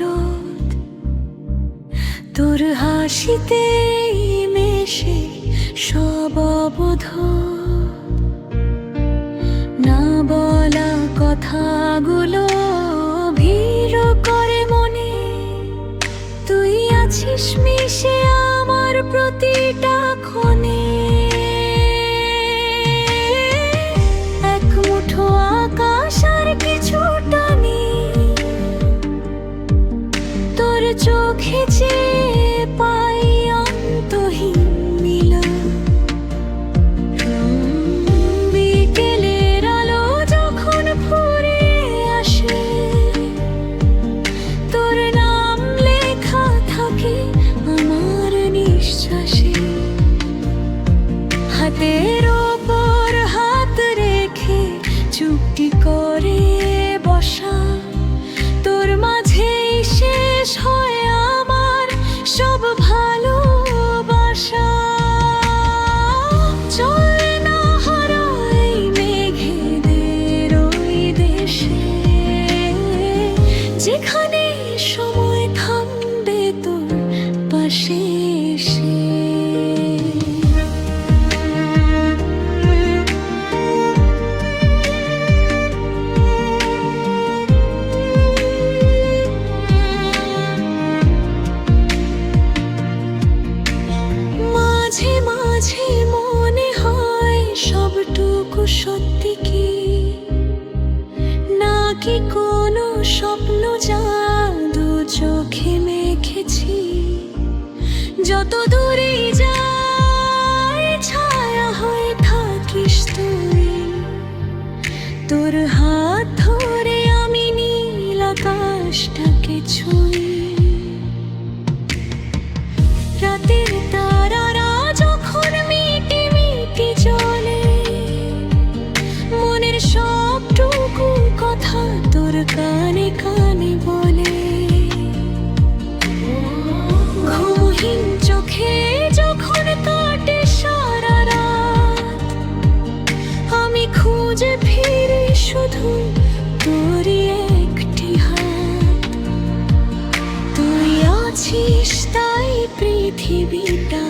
রোদ তোর হাসিতে মেশে সব অবধ না বলা কথাগুলো ভিড় করে মনে। তুই আছিস মিশে আমার প্রতিটা ক্ষণে। তোর চোখে যে পাই অন্তহীন বিকেলের আলো যখন আসে, তোর নাম লেখা থাকে আমার নিঃশ্বাসে। হাতের মাঝে মাঝে মনে হয় সবটুকু সত্যি কি? নাকি কোনো স্বপ্ন জাদু চোখে মেখেছি? যত দূরে যাই ছায়া হয়ে থাকিস তুই। তোর হাত ধরে আমি নীল আকাশটাকে ছুঁই। তোর কানে কানে বলে। ঘুমহীন চোখে যখন কাটে সারা রাত, আমি খুঁজে ফিরি শুধু তোরই একটি হাত। তুই আছিস তাই পৃথিবীটা